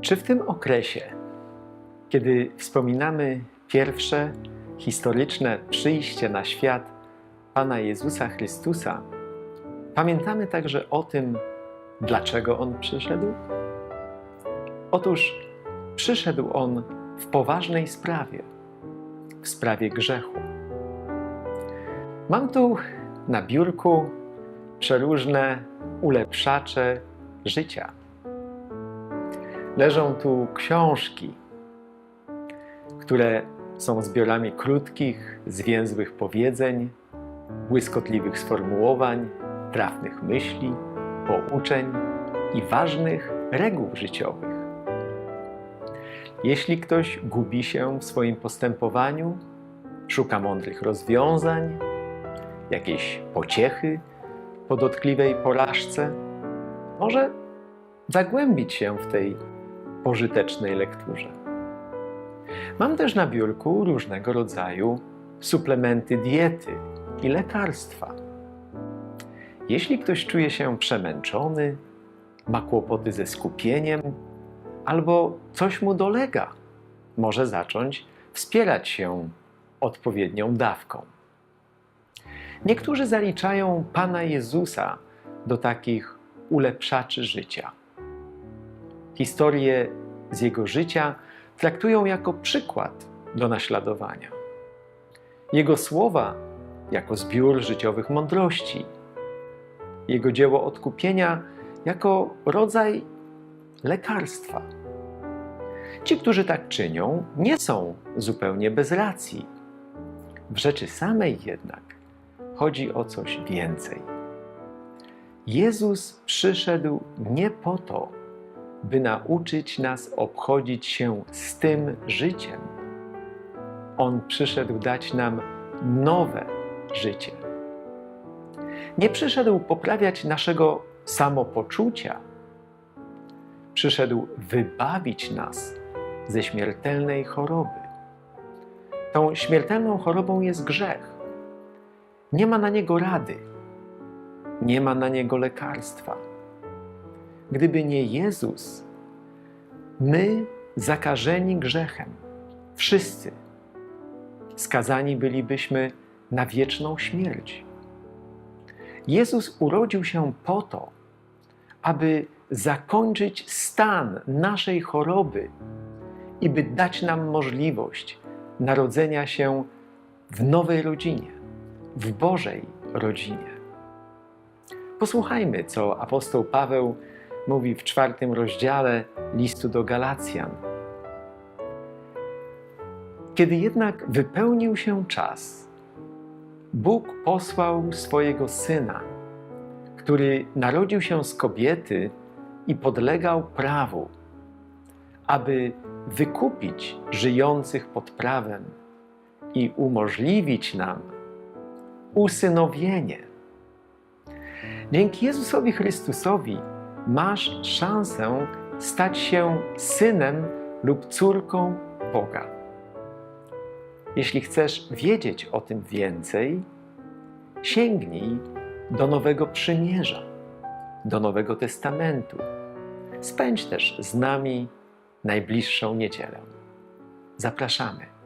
Czy w tym okresie, kiedy wspominamy pierwsze historyczne przyjście na świat Pana Jezusa Chrystusa, pamiętamy także o tym, dlaczego On przyszedł? Otóż przyszedł On w poważnej sprawie, w sprawie grzechu. Mam tu na biurku przeróżne ulepszacze życia. Leżą tu książki, które są zbiorami krótkich, zwięzłych powiedzeń, błyskotliwych sformułowań, trafnych myśli, pouczeń i ważnych reguł życiowych. Jeśli ktoś gubi się w swoim postępowaniu, szuka mądrych rozwiązań, jakiejś pociechy po dotkliwej porażce, może zagłębić się w tej pożytecznej lekturze. Mam też na biurku różnego rodzaju suplementy diety i lekarstwa. Jeśli ktoś czuje się przemęczony, ma kłopoty ze skupieniem albo coś mu dolega, może zacząć wspierać się odpowiednią dawką. Niektórzy zaliczają Pana Jezusa do takich ulepszaczy życia. Historie z jego życia traktują jako przykład do naśladowania. Jego słowa jako zbiór życiowych mądrości, jego dzieło odkupienia jako rodzaj lekarstwa. Ci, którzy tak czynią, nie są zupełnie bez racji. W rzeczy samej jednak chodzi o coś więcej. Jezus przyszedł nie po to, by nauczyć nas obchodzić się z tym życiem. On przyszedł dać nam nowe życie. Nie przyszedł poprawiać naszego samopoczucia. Przyszedł wybawić nas ze śmiertelnej choroby. Tą śmiertelną chorobą jest grzech. Nie ma na niego rady, nie ma na niego lekarstwa. Gdyby nie Jezus, my zakażeni grzechem, wszyscy skazani bylibyśmy na wieczną śmierć. Jezus urodził się po to, aby zakończyć stan naszej choroby i by dać nam możliwość narodzenia się w nowej rodzinie, w Bożej rodzinie. Posłuchajmy, co apostoł Paweł mówi w czwartym rozdziale listu do Galacjan. Kiedy jednak wypełnił się czas, Bóg posłał swojego syna, który narodził się z kobiety i podlegał prawu, aby wykupić żyjących pod prawem i umożliwić nam usynowienie. Dzięki Jezusowi Chrystusowi masz szansę stać się synem lub córką Boga. Jeśli chcesz wiedzieć o tym więcej, sięgnij do Nowego Przymierza, do Nowego Testamentu. Spędź też z nami najbliższą niedzielę. Zapraszamy.